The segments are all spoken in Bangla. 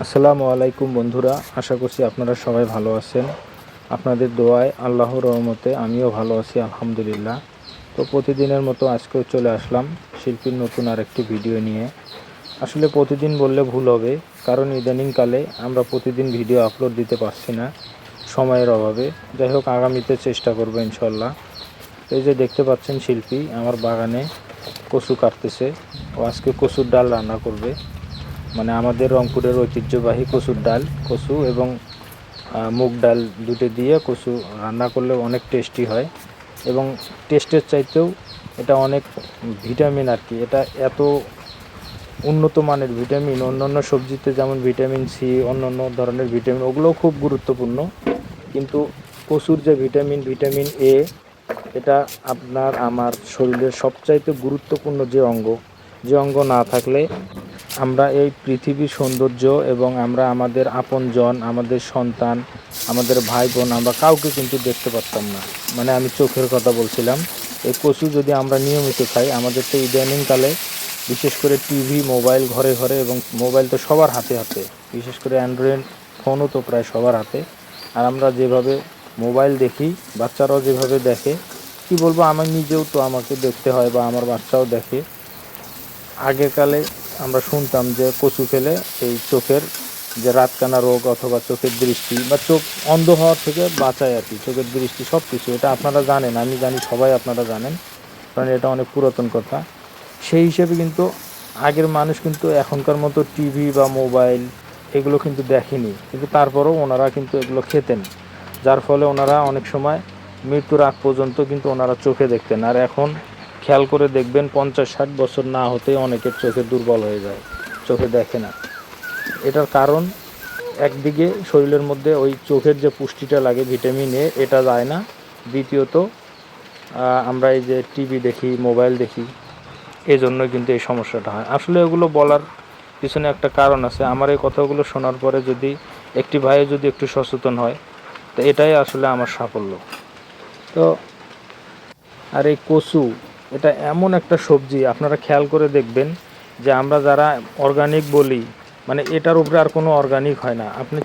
আসসালামু আলাইকুম বন্ধুরা, আশা করছি আপনারা সবাই ভালো আছেন। আপনাদের দোয়ায় আল্লাহর রহমতে আমিও ভালো আছি, আলহামদুলিল্লাহ। তো প্রতিদিনের মতো আজকেও চলে আসলাম শিল্পীর নতুন আরেকটি ভিডিও নিয়ে। আসলে প্রতিদিন বললে ভুল হবে, কারণ ইদানিংকালে আমরা প্রতিদিন ভিডিও আপলোড দিতে পারছি না, সময়ের অভাবে। যাই হোক, আগামীতে চেষ্টা করব ইনশাল্লাহ এই যে দেখতে পাচ্ছেন শিল্পী, আমার বাগানে কচু কাটতেছে, ও আজকে কচুর ডাল রান্না করবে। মানে আমাদের রংপুরের ঐতিহ্যবাহী কচুর ডাল, কচু এবং মুগ ডাল দুটো দিয়ে কচু রান্না করলে অনেক টেস্টি হয়। এবং টেস্টের চাইতেও এটা অনেক ভিটামিন আর কি। এটা এত উন্নত মানের ভিটামিন অন্যান্য সবজিতে যেমন ভিটামিন সি অন্যান্য ধরনের ভিটামিন ওগুলোও খুব গুরুত্বপূর্ণ। কিন্তু কচুর যে ভিটামিন ভিটামিন এ এটা আপনার আমার শরীরের সবচাইতে গুরুত্বপূর্ণ যে অঙ্গ। যে অঙ্গ না থাকলে আমরা এই পৃথিবীর সৌন্দর্য এবং আমরা আমাদের আপনজন, আমাদের সন্তান, আমাদের ভাই বোন আমরা কাউকে কিন্তু দেখতে পারতাম না। মানে আমি চোখের কথা বলছিলাম, এই কচু যদি আমরা নিয়মিত খাই, আমাদের তো ইদানিংকালে বিশেষ করে টিভি, মোবাইল ঘরে ঘরে এবং মোবাইল তো সবার হাতে হাতে, বিশেষ করে অ্যান্ড্রয়েড ফোনও তো প্রায় সবার হাতে। আর আমরা যেভাবে মোবাইল দেখি, বাচ্চারাও যেভাবে দেখে, কি বলব, আমি নিজেও তো আমাকে দেখতে হয় বা আমার বাচ্চাও দেখে। আগেকালে আমরা শুনতাম যে কচু খেলে এই চোখের যে রাতকানা রোগ অথবা চোখের দৃষ্টি বা চোখ অন্ধ হওয়ার থেকে বাঁচায় আর কি, চোখের দৃষ্টি সব কিছু এটা আপনারা জানেন, আমি জানি, সবাই আপনারা জানেন, কারণ এটা অনেক পুরাতন কথা। সেই হিসেবে কিন্তু আগের মানুষ কিন্তু এখনকার মতো টিভি বা মোবাইল এগুলো কিন্তু দেখেনি। কিন্তু তারপরেও ওনারা কিন্তু এগুলো খেতেন। যার ফলে ওনারা অনেক সময় মৃত্যুর আগ পর্যন্ত কিন্তু ওনারা চোখে দেখতেন। আর এখন খেয়াল করে দেখবেন পঞ্চাশ ষাট বছর না হতে অনেকের চোখে দুর্বল হয়ে যায়, চোখে দেখে না। এটার কারণ, একদিকে শরীরের মধ্যে ওই চোখের যে পুষ্টিটা লাগে, ভিটামিন এ, এটা যায় না। দ্বিতীয়ত আমরা এই যে টিভি দেখি, মোবাইল দেখি এই জন্য কিন্তু এই সমস্যাটা হয়। আসলে এগুলো বলার পিছনে একটা কারণ আছে। আমার এই কথাগুলো শোনার পরে যদি একটি ভাই যদি একটু সচেতন হয়, তো এটাই আসলে আমার সাফল্য। তো, আর এই কচু এটা এমন একটা সবজি, আপনারা খেয়াল করে দেখবেন যে আমরা যারা অর্গানিক বলি মানে এটার উপরে আর কোনো অর্গানিক হয় না। আপনি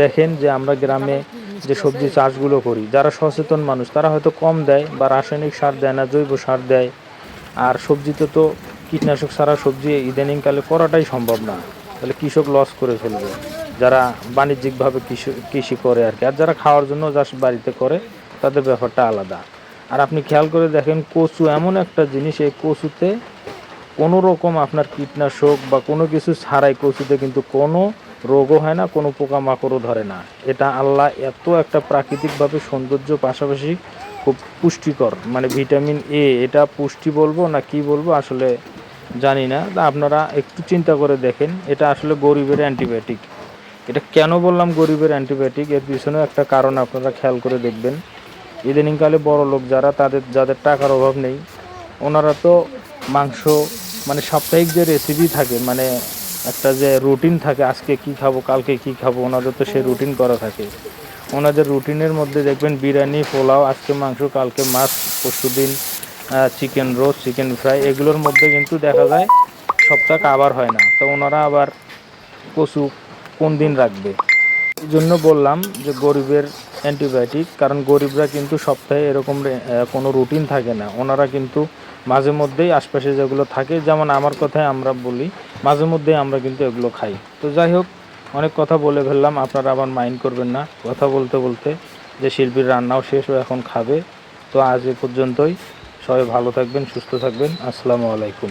দেখেন যে আমরা গ্রামে যে সবজি চাষগুলো করি, যারা সচেতন মানুষ, তারা হয়তো কম দেয় বা রাসায়নিক সার দেয় না, জৈব সার দেয়। আর সবজিতে তো কীটনাশক ছাড়া সবজি ইদানিংকালে করাটাই সম্ভব না। তাহলে কৃষক লস করে ফেলবে, যারা বাণিজ্যিকভাবে কৃষি কৃষি করে আর কি। আর যারা খাওয়ার জন্য যা বাড়িতে করে, তাদের ব্যাপারটা আলাদা। আর আপনি খেয়াল করে দেখেন, কচু এমন একটা জিনিস, এই কচুতে কোনো রকম আপনার কীটনাশক বা কোনো কিছু ছাড়াই কচুতে কিন্তু কোনো রোগও হয় না, কোনো পোকামাকড়ও ধরে না। এটা আল্লাহ এত একটা প্রাকৃতিকভাবে সৌন্দর্য পাশাপাশি খুব পুষ্টিকর মানে ভিটামিন এ, এটা পুষ্টি বলব না কি বলব আসলে জানি না। তা আপনারা একটু চিন্তা করে দেখেন, এটা আসলে গরিবের অ্যান্টিবায়োটিক। এটা কেন বললাম গরিবের অ্যান্টিবায়োটিক? এর পিছনেও একটা কারণ আপনারা খেয়াল করে দেখবেন। ইদানিংকালে বড় লোক যারা, তাদের, যাদের টাকার অভাব নেই, ওনারা তো মাংস মানে সাপ্তাহিক যে রেসিপি থাকে মানে একটা যে রুটিন থাকে, আজকে কি খাব, কালকে কি খাব, ওনাদের তো সেই রুটিন করা থাকে। ওনাদের রুটিনের মধ্যে দেখবেন বিরিয়ানি, পোলাও, আজকে মাংস, কালকে মাছ, পরশু দিন চিকেন রোস্ট চিকেন ফ্রাই এগুলোর মধ্যে কিন্তু দেখা যায় সপ্তাহ আবার হয় না। তো ওনারা আবার কচু কোন দিন রাখবে? এই জন্য বললাম যে গরিবের অ্যান্টিবায়োটিক, কারণ গরিবরা কিন্তু সপ্তাহে এরকম কোনো রুটিন থাকে না। ওনারা কিন্তু মাঝে মধ্যেই আশপাশে যেগুলো থাকে, যেমন আমার কথায় আমরা বলি, মাঝে মধ্যেই আমরা কিন্তু এগুলো খাই। তো যাই হোক, অনেক কথা বলে ফেললাম, আপনারা আবার মাইন্ড করবেন না। কথা বলতে বলতে যে শিল্পীর রান্নাও শেষ ও এখন খাবে। তো আজ এ পর্যন্তই। সবাই ভালো থাকবেন, সুস্থ থাকবেন। আসসালামু আলাইকুম।